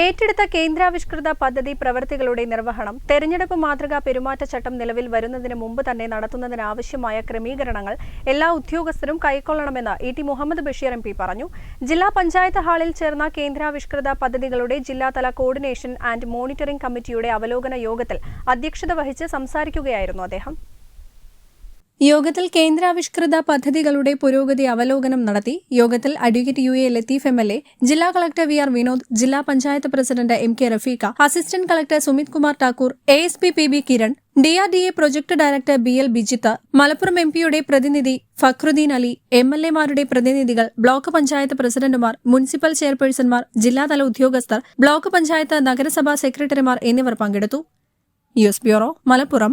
ഏറ്റെടുത്ത കേന്ദ്രാവിഷ്കൃത പദ്ധതി പ്രവൃത്തികളുടെ നിർവഹണം തെരഞ്ഞെടുപ്പ് മാതൃകാ പെരുമാറ്റച്ചട്ടം നിലവിൽ വരുന്നതിന് മുമ്പ് തന്നെ നടത്തുന്നതിനാവശ്യമായ ക്രമീകരണങ്ങൾ എല്ലാ ഉദ്യോഗസ്ഥരും കൈക്കൊള്ളണമെന്ന് E T Muhammad Basheer M പറഞ്ഞു. ജില്ലാ പഞ്ചായത്ത് ഹാളിൽ ചേർന്ന കേന്ദ്രാവിഷ്കൃത പദ്ധതികളുടെ ജില്ലാതല കോർഡിനേഷൻ ആൻഡ് മോണിറ്ററിംഗ് കമ്മിറ്റിയുടെ അവലോകന യോഗത്തിൽ അധ്യക്ഷത വഹിച്ച് സംസാരിക്കുകയായിരുന്നു അദ്ദേഹം. യോഗത്തിൽ കേന്ദ്രാവിഷ്കൃത പദ്ധതികളുടെ പുരോഗതി അവലോകനം നടത്തി യോഗത്തിൽ advocate U A Latheef M L A ജില്ലാ കളക്ടർ വി ആർ വിനോദ് ജില്ലാ panchayat president M K Rafeeqa assistant collector Sumit Kumar Thakur A S P P B Kiran D R D A project director B L Bijith Malappuram M പിയുടെ പ്രതിനിധി Fakhruddin Ali M L എമാരുടെ പ്രതിനിധികൾ block panchayat പ്രസിഡന്റുമാർ municipal ചെയർപേഴ്സൺമാർ ജില്ലാതല ഉദ്യോഗസ്ഥർ block panchayat നഗരസഭാ സെക്രട്ടറിമാർ എന്നിവർ പങ്കെടുത്തു. News bureau Malappuram.